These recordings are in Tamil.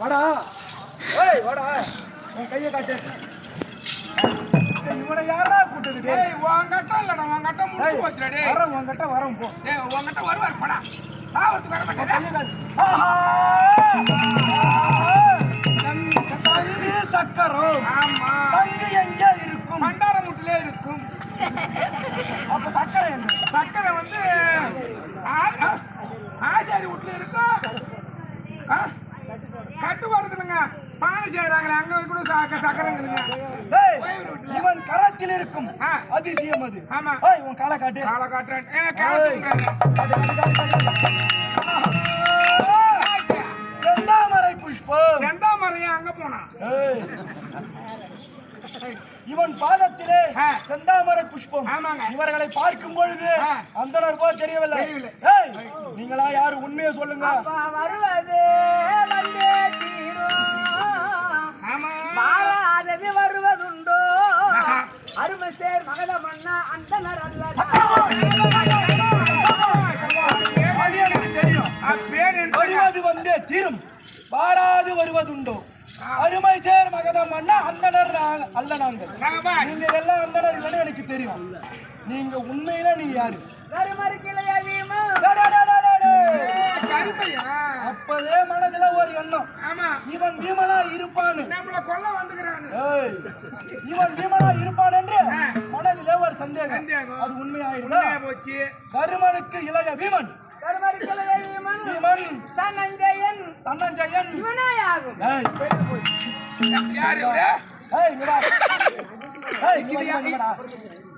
வாடா. ஏய் வாடா. உன் கையை காட்டு. இவனை யாரா கூட்டது டேய்? உன்கிட்ட இல்லடா, உன்கிட்ட முடிஞ்சு ஏய், போச்சுடா, டேய். வரேன் உன்கிட்ட வரேன் போ. டேய், உன்கிட்ட வருவாரு, போடா. சாவறதுக்கு வர. கையை காட்டு. ஆஹா! கரத்தில் இருக்கும். அதிசயம் அது. ஆமா. உன் காலை காட்டு. காலை காட்டுறேன்! செந்தாமரை புஷ்பம். செந்தாமரையா? அங்க போனா. இவன் பாதத்திலே. செந்தாமரை புஷ்பம். ஆமாங்க. இவர்களை பார்க்கும் பொழுது போல் தெரியவில்லை. நீங்களா யாரு? உண்மையை சொல்லுங்க. வருவது அருமை சேர் மகத மன்னா அந்தனர் அல்ல. அது எனக்கு தெரியும் ஆ, பேர் என்ன வருவது வந்தே தீரும். வாராது வருவதுண்டோ. அருமை சேர் மகதம் அண்ணா அந்தனர் அல்ல நாங்கள். நீங்க எல்லாம் அந்தனர் இல்லைன்னு எனக்கு தெரியும். நீங்க உண்மையில நீங்க யாரு? அப்பவே மனதுல ஒரு எண்ணம். ஆமா. இவன் பீமனா ஏய், இவன் பீமனா இருப்பான் என்று. மனதிலே ஒரு சந்தேகம். அது உண்மையாயிடுதா உண்மையா போச்சு. தருமனுக்கு இளைய பீமன். பீமன். தன்னஞ்சயன். தன்னஞ்சயன். இவனாயாகும். யாரு இவரு.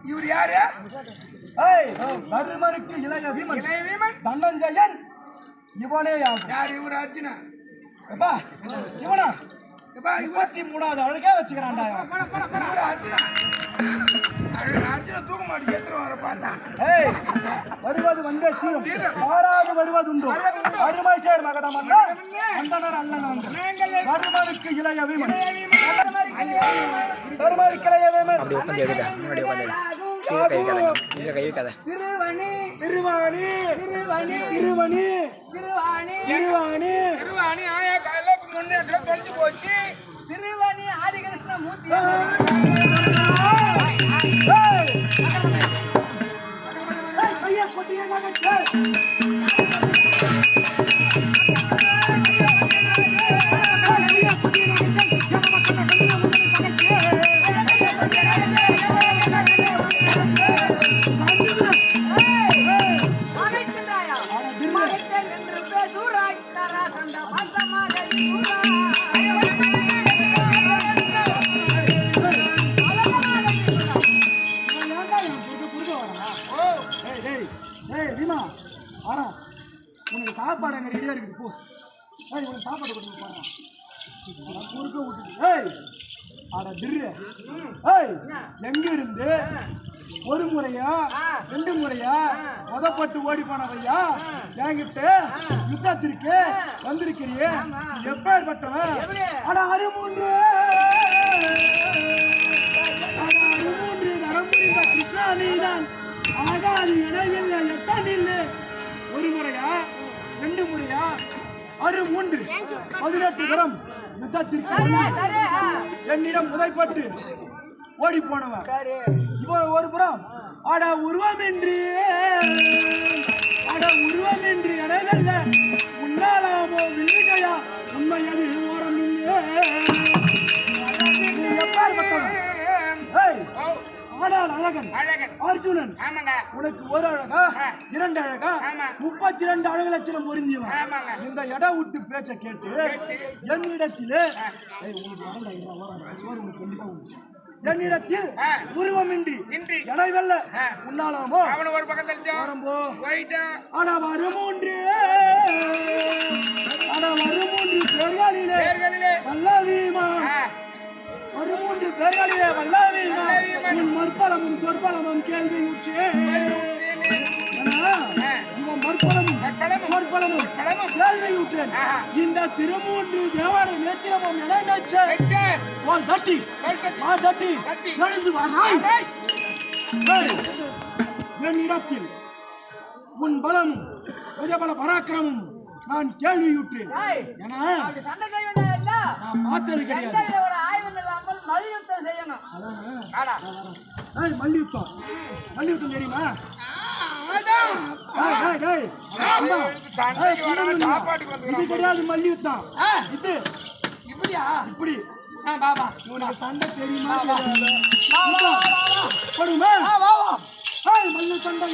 இவரு? யாரு? தருமனுக்கு இளைய பீமன். இளைய வீமன் தன்னஞ்சயன். இவனே ஆகும் யாரு இவரு அர்ஜுனா? எப்பா இவனா? எப்பா இருபத்தி மூணாவது அழுகே வச்சுக்கிறான்டா அர்ஜுனா. அரு- அர்ஜுனா தூக்க மாட்டி வர ஏய் வருவது வந்தே தீரும். மாறாது வருவது உண்டு. அருமை சேர் மகதம் அண்ணா அந்தனர் அல்ல நாங்கள் தருமனுக்கு இளைய வீமன். தருமனுக்கு இளைய வீமன். அப்படி உட்காந்து எடுக்க முன்னாடி உட்காந்து ஆகும் இங்க கை வைக்காத திருவணி திருவாணி திருவணி திருவணி திருவாணி திருவாணி திருவாணி ஆயா காலையில முன்னேற்றம் தொலைஞ்சு போச்சு திருவணி ஆதிகிருஷ்ண மூர்த்தி கையை கொட்டியே குறுக்க விட்டுட்டு. ஏய் அட திரு ஏய் எங்க இருந்து ஒரு முறையா ரெண்டு முறையா உதப்பட்டு ஓடி போனவையா என்கிட்ட யுத்தத்திற்கு வந்திருக்கிறியே? எப்பேற்பட்டவன்? அட அருமூன்று அட அருமூன்று. தரம் புரிந்த கிருஷ்ணா நீதான் ஆகாது இடையில்லை எட்டனில்லை ஒரு முறையா ரெண்டு முறையா அரு மூன்று பதினெட்டு தரம் யுத்தத்திற்கு என்னிடம் உதைப்பட்டு ஓடி போனவன் இவன் ஒரு புறம் அட உருவமின்றி அட உருவமின்றி எனவல்ல உன்னாலாமோ ஆனால் அழகன். அழகன். அர்ஜுனன். ஆமாங்க. உனக்கு ஒரு அழகா இரண்டு அழகா ஆமா. முப்பத்தி ரெண்டு அழகு லட்சணம் பொருந்தியவன் ஆமாங்க. இந்த இட விட்டு பேச்ச கேட்டு என்னிடத்திலே. என்னிடத்தில். உருவமின்றி ஆ. உன்னாலாமோ அவன ஒரு பக்கம் தள்ளிட்டான் வரம்போ ஆனா வருமூன்று மற்பலமும் சொற்பலமும் கேள்வி உற்றே. இந்த திருமூன்று தேவார நேத்திரமும் என்னிடத்தில் உன் பலமும் புஜபல பராக்கிரமும் நான் கேள்வியுற்றேன் இருந்தா, நான் பார்த்தது கிடையாது. மல்யுத்தம் செய்யணும். மல்யுத்தம். மல்யுத்தம் தெரியுமா? இது கிடையாது மல்யுத்தம். இது. இப்படியா? இப்படி. பாபா உனக்கு சண்டை தெரியுமா. படுமா? மல்லு சண்டை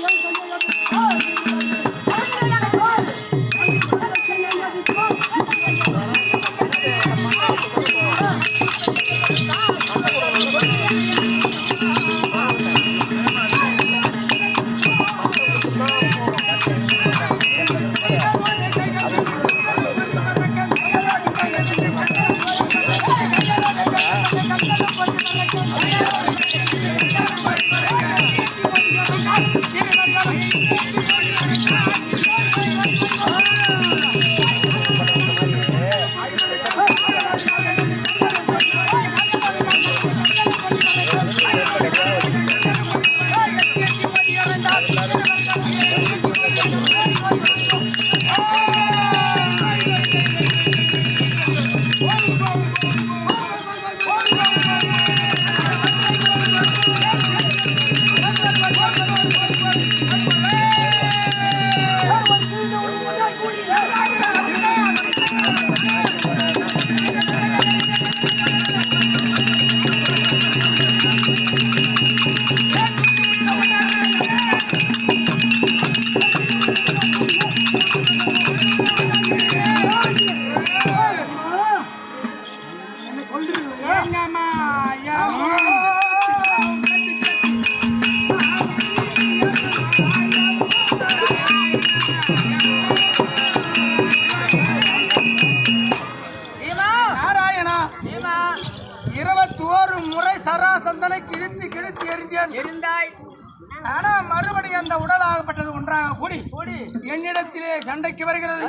ஆனா மறுபடியும் அந்த உடலாகப்பட்டது ஒன்றாக கூடி கூடி, என்னிடத்திலே சண்டைக்கு வருகிறது.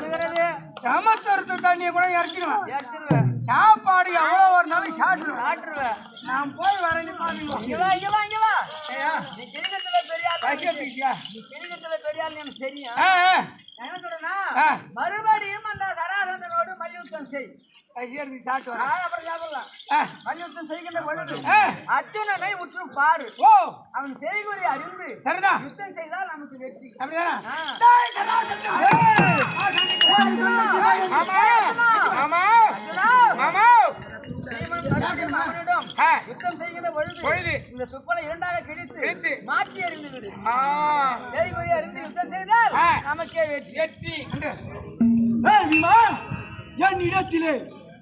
சமத்தருத்து தண்ணியை கூட ஏத்துருவேன், சாப்பாடு எவ்வளோ ஒரு நாளைக்கு சாப்பிடுவேன். காட்டுருவேன். நான் போய் வரைஞ்சு பாருங்க பெரிய தெரியும். மறுபடியும் மல்யுத்தம் செய் இருக்கு, சாப்பிட்டு வரேன். அப்புறம் சாப்பிடலாம். ஆ, மல்யுத்தம் செய்கின்ற பொழுது ஆ. அர்ஜுனனை உற்று பாரு ஓ. அவன் செய்குறி அறிந்து சரிதான் யுத்தம் செய்தால் நமக்கு வெற்றி. அப்படிதானா? யுத்தம் செய்கின்ற பொழுது. இந்த சொற்களை இரண்டாக கிழித்து. மாற்றி அறிந்து விடு. செய்குறி அறிந்து யுத்தம் செய்தால். நமக்கே வெற்றி. வெற்றி. என் இடத்திலே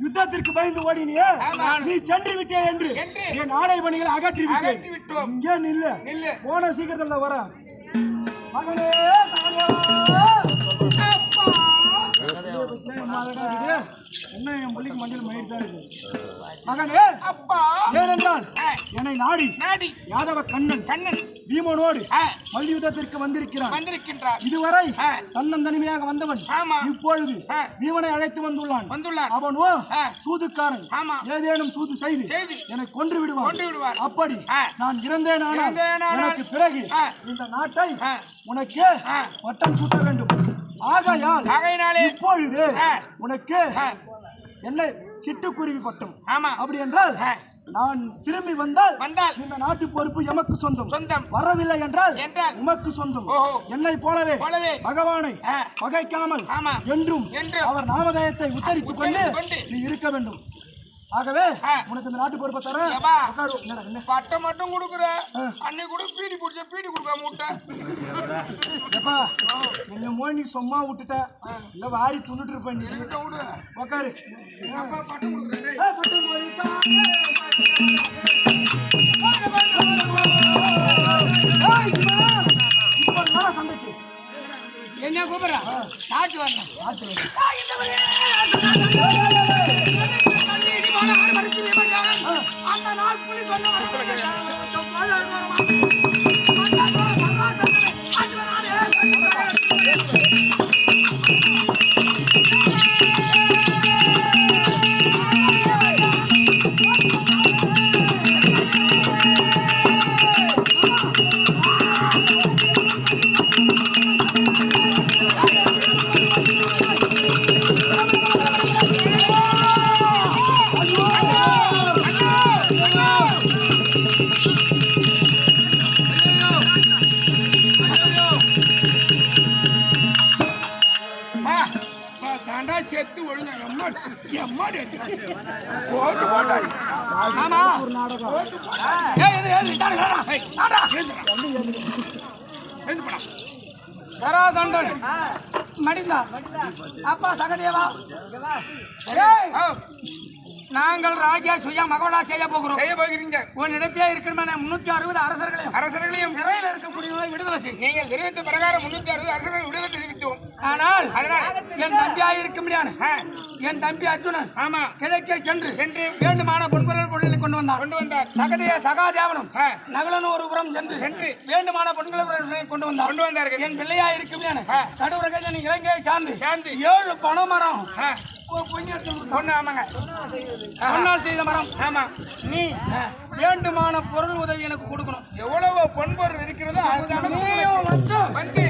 யுத்தத்திற்கு பயந்து ஓடினியே. நீ சென்று விட்டே என்று. என் ஆடை பணிகளை அகற்றி விட்டேன். இங்கே நில்லு. போன சீக்கிரத்துல வர மகனே. என்ன என் பள்ளிக்கு மஞ்சள் மயிர் தான் இருக்கு மகனே அப்பா ஏனென்றால் என்னை நாடி நாடி யாதவ கண்ணன் கண்ணன் பீமனோடு மல்யுத்தத்திற்கு வந்திருக்கிறான் வந்திருக்கின்றார் இதுவரை ஆ. தன்னந்தனிமையாக வந்தவன் ஆமா இப்பொழுது. பீமனை அழைத்து வந்துள்ளான் வந்துள்ளார் அவனோ. சூதுக்காரன் ஆமா. ஏதேனும் சூது செய்து செய்து என்னை கொன்று விடுவான் கொன்று விடுவார். அப்படி. நான் இறந்தேனானால் எனக்கு பிறகு. இந்த நாட்டை. உனக்கு ஆ. பட்டம் சூட்ட வேண்டும் ஆகையால் ஆகையினாலே இப்பொழுது. உனக்கு என்ன சிட்டுக்குருவி பட்டம் ஆமா அப்படி என்றால். நான் திரும்பி வந்தால் வந்தால் இந்த நாட்டு பொறுப்பு எமக்கு சொந்தம் சொந்தம் வரவில்லை என்றால் என்றால் உமக்கு சொந்தம். என்னை போலவே போலவே பகவானை. பகைக்காமல் ஆமா. என்றும் என்றும் அவர் நாமதயத்தை உத்தரித்துக் கொண்டு நீ இருக்க வேண்டும் ஆகவே. உனக்கு இந்த நாட்டு பொறுப்பை தரேன்? பட்டம் மட்டும் கொடுக்குற. ஆ. அன்னைக்கு கூட பீடி பிடிச்ச பீடி கொடுக்காம விட்ட. ஏப்பா, என்னை மோய் நீ சும்மா விட்டுட்ட. இல்ல வாரி துண்டுட்டு இருப்ப நீ. விடு? அப்பா பட்டம் கொடுக்குறேன் என்ன கூப்பிடுற? சாட்டு வரணும் அந்த நாள் புலி சொல்ல செத்து ஒழுங்க எம்மாடி எம்மாடி ஓட்டு போட்டாடி ஆமா. ஒரு நாடகம் ஏய் எது எது இதாடா இதாடா ஏய் ஆடா எழுந்து போடா. சராசண்டன் மடிந்தா. அப்பா சகதேவா. ஏய் நாங்கள் ராஜா சுயா மகவலா செய்ய போகிறோம். செய்ய போகிறீங்க. உன்னிடத்திலே இருக்கிறமான முன்னூற்றி அறுபது அரசர்களையும் அரசர்களையும் சிறையில் இருக்கக்கூடியவர்களை விடுதலை செய். நீங்கள் தெரிவித்த பிரகாரம் முன்னூற்றி அறுபது அரசர்கள் விடுதலை தெரிவித்தோம். ஆனால் என் தம்பியாக இருக்க முடியாது. என் தம்பி அர்ஜுனன் ஆமா. கிழக்கே சென்று சென்று வேண்டுமான பொன்பொருள் பொருளை கொண்டு வந்தார் கொண்டு வந்தார் சகதேய சகாதேவனும் நகலன் ஒரு புறம் சென்று சென்று வேண்டுமான பொருட்களை கொண்டு வந்தார் கொண்டு வந்தார்கள். என் பிள்ளையா இருக்க முடியாது கடுவரகன் இலங்கையை சார்ந்து சார்ந்து. ஏழு பனைமரம் ஒரு பொண்ணு ஆமாங்க. பொன்னால் செய்த மரம். ஆமா. நீ வேண்டுமான பொருள் உதவி எனக்கு கொடுக்கணும். எவ்வளவு பொன்பொருள் இருக்கிறதோ அதுதான வந்து